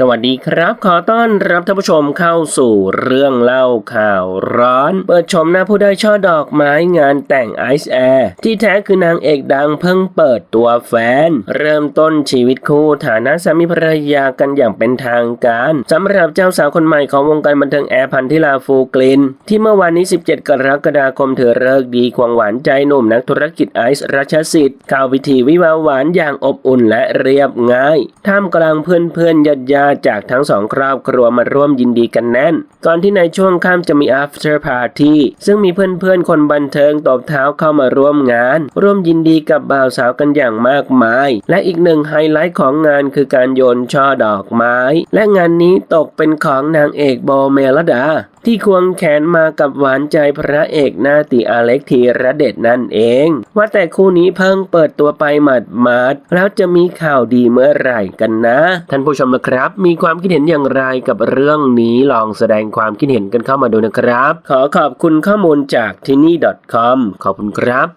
สวัสดีครับ ขอต้อนรับท่านผู้ชมเข้าสู่เรื่องเล่าข่าวร้อน เปิดชมหน้าผู้ได้ช่อดอกไม้งานแต่งไอซ์แอร์ที่แท้คือนางเอกดังเพิ่งเปิดตัวแฟน เริ่มต้นชีวิตคู่ฐานะสามีภรรยากันอย่างเป็นทางการสำหรับเจ้าสาวคนใหม่ของวงการบันเทิงแอร์พันธิลาฟูกลิน ที่เมื่อวานนี้ 17 กรกฎาคมเธอเลิกดีควงหวานใจหนุ่มนักธุรกิจไอซ์รัชสิทธิ์เข้าพิธีวิวาหวานอย่างอบอุ่นและเรียบง่ายท่ามกลางเพื่อนๆญาติญาติจากทั้งสองครอบครัวมาร่วมยินดีกันแน่น ก่อนที่ในช่วงค่ำจะมี after party ซึ่งมีเพื่อนๆ คนบันเทิงตบเท้าเข้ามาร่วมงาน ร่วมยินดีกับบ่าวสาวกันอย่างมากมาย และอีกหนึ่งไฮไลท์ของงานคือการโยนช่อดอกไม้ และงานนี้ตกเป็นของนางเอกโบเมลดา ที่ควงแขนมากับหวานใจพระเอกหน้าตีอาเล็กธีระเดชนั่นเอง ว่าแต่คู่นี้เพิ่งเปิดตัวไปหมัดมาดแล้วจะมีข่าวดีเมื่อไหร่กันนะ ท่านผู้ชมนะครับ มีความคิดเห็นอย่างไรกับเรื่องนี้ลองแสดงความคิดเห็นกันเข้ามาดูนะครับ ขอขอบคุณข้อมูลจากที่นี่ .com ขอบคุณครับ